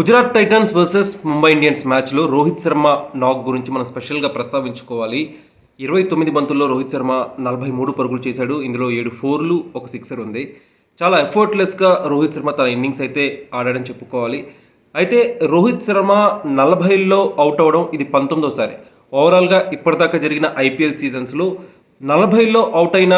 Gujarat Titans versus Mumbai Indians మ్యాచ్లో రోహిత్ శర్మ నాక్ గురించి మనం స్పెషల్గా ప్రస్తావించుకోవాలి. ఇరవై తొమ్మిది బంతుల్లో రోహిత్ శర్మ నలభై మూడు పరుగులు చేశాడు. ఇందులో ఏడు ఫోర్లు ఒక సిక్సర్ ఉంది. చాలా ఎఫర్ట్లెస్గా రోహిత్ శర్మ తన ఇన్నింగ్స్ అయితే ఆడాడని చెప్పుకోవాలి. అయితే రోహిత్ శర్మ నలభైల్లో అవుట్ అవ్వడం ఇది పంతొమ్మిదోసారి. ఓవరాల్గా ఇప్పటిదాకా జరిగిన ఐపీఎల్ సీజన్స్లో నలభైలో అవుట్ అయిన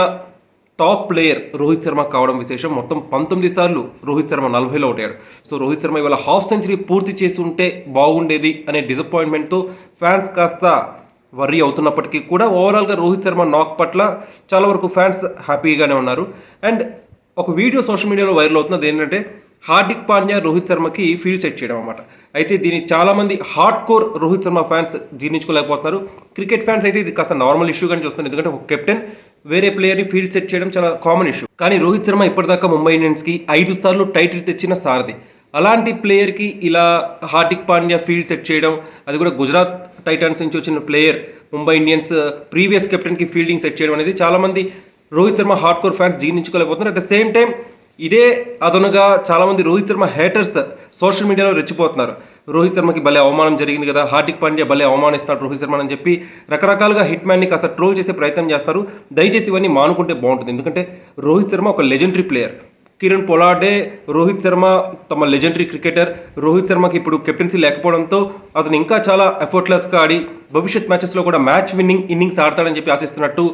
టాప్ ప్లేయర్ రోహిత్ శర్మ కావడం విశేషం. మొత్తం పంతొమ్మిది సార్లు రోహిత్ శర్మ నలభైలో ఒకటాడు సో రోహిత్ శర్మ ఇవాళ హాఫ్ సెంచరీ పూర్తి చేసి ఉంటే బాగుండేది అనే డిసప్పాయింట్మెంట్తో ఫ్యాన్స్ కాస్త వర్రీ అవుతున్నప్పటికీ కూడా ఓవరాల్గా రోహిత్ శర్మ నాక్ పట్ల చాలా వరకు ఫ్యాన్స్ హ్యాపీగానే ఉన్నారు. అండ్ ఒక వీడియో సోషల్ మీడియాలో వైరల్ అవుతున్నది ఏంటంటే హార్దిక్ పాండ్యా రోహిత్ శర్మకి ఫీల్డ్ సెట్ చేయడం అనమాట అయితే దీన్ని చాలామంది hard core Rohit Sharma fans జీర్ణించుకోలేకపోతున్నారు. క్రికెట్ ఫ్యాన్స్ అయితే ఇది కాస్త నార్మల్ ఇష్యూగానే చూస్తున్నారు. ఎందుకంటే ఒక కెప్టెన్ వేరే ప్లేయర్ని ఫీల్డ్ సెట్ చేయడం చాలా కామన్ ఇష్యూ కానీ రోహిత్ శర్మ ఇప్పటిదాకా ముంబై ఇండియన్స్కి ఐదు సార్లు టైటిల్ తెచ్చిన సారథి. అలాంటి ప్లేయర్కి ఇలా హార్దిక్ పాండ్యా ఫీల్డ్ సెట్ చేయడం అది కూడా గుజరాత్ టైటన్స్ నుంచి వచ్చిన ప్లేయర్ ముంబై ఇండియన్స్ ప్రీవియస్ కెప్టెన్కి ఫీల్డింగ్ సెట్ చేయడం అనేది చాలామంది Rohit Sharma hard core fans జీర్ణించుకోలేకపోతున్నారు. అట్ ద సేమ్ టైం ఇదే అదనుగా చాలామంది రోహిత్ శర్మ హేటర్స్ సోషల్ మీడియాలో రెచ్చిపోతున్నారు. రోహిత్ శర్మకి భలే అవమానం జరిగింది కదా హార్దిక్ పాండ్యా భలే అవమానిస్తున్నాడు రోహిత్ శర్మ అని చెప్పి రకరకాలుగా హిట్ మ్యాన్ని కాస్త ట్రోల్ చేసే ప్రయత్నం చేస్తారు. దయచేసి ఇవన్నీ మానుకుంటే బాగుంటుంది. ఎందుకంటే రోహిత్ శర్మ ఒక legendary player Kieron Pollard Rohit Sharma తమ లెజెండరీ క్రికెటర్ రోహిత్ శర్మకి ఇప్పుడు కెప్టెన్సీ లేకపోవడంతో అతను ఇంకా చాలా ఎఫర్ట్లెస్గా ఆడి భవిష్యత్ మ్యాచెస్లో కూడా మ్యాచ్ విన్నింగ్ ఇన్నింగ్స్ ఆడతాడని చెప్పి ఆశిస్తున్నట్టు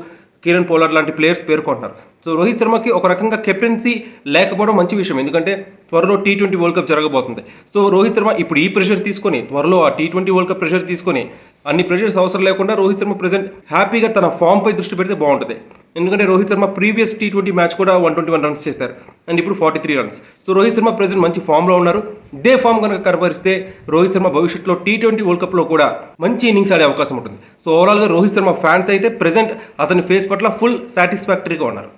కిరణ్ పోలార్ లాంటి ప్లేయర్స్ పేర్కొంటున్నారు. సో రోహిత్ శర్మకి ఒక రకంగా కెప్టెన్సీ లేకపోవడం మంచి విషయం. ఎందుకంటే త్వరలో టీ ట్వంటీ వరల్డ్ కప్ జరగబోతుంది. సో రోహిత్ శర్మ ఇప్పుడు ఈ ప్రెషర్ తీసుకొని త్వరలో ఆ T twenty world cup pressure తీసుకొని అన్ని ప్రెషర్స్ అవసరం లేకుండా రోహిత్ శర్మ ప్రజెంట్ హ్యాపీగా తన ఫామ్ పై దృష్టి పెడితే బాగుంటుంది. ఎందుకంటే Rohit Sharma previous T twenty match కూడా వన్ ట్వంటీ వన్ రన్స్ చేశారు. అండ్ ఇప్పుడు forty three runs so Rohit Sharma present మంచి ఫామ్లో ఉన్నారు. ఇదే ఫామ్ కనుక కనబరిస్తే రోహిత్ శర్మ భవిష్యత్తులో టీ ట్వంటీ వరల్డ్ కప్లో కూడా మంచి ఇన్నింగ్స్ ఆడే అవకాశం ఉంటుంది. సో ఓవరాల్గా రోహిత్ శర్మ ఫ్యాన్స్ అయితే ప్రజెంట్ అతని ఫేస్ పట్ల ఫుల్ సాటిస్ఫాక్టరీగా ఉన్నారు.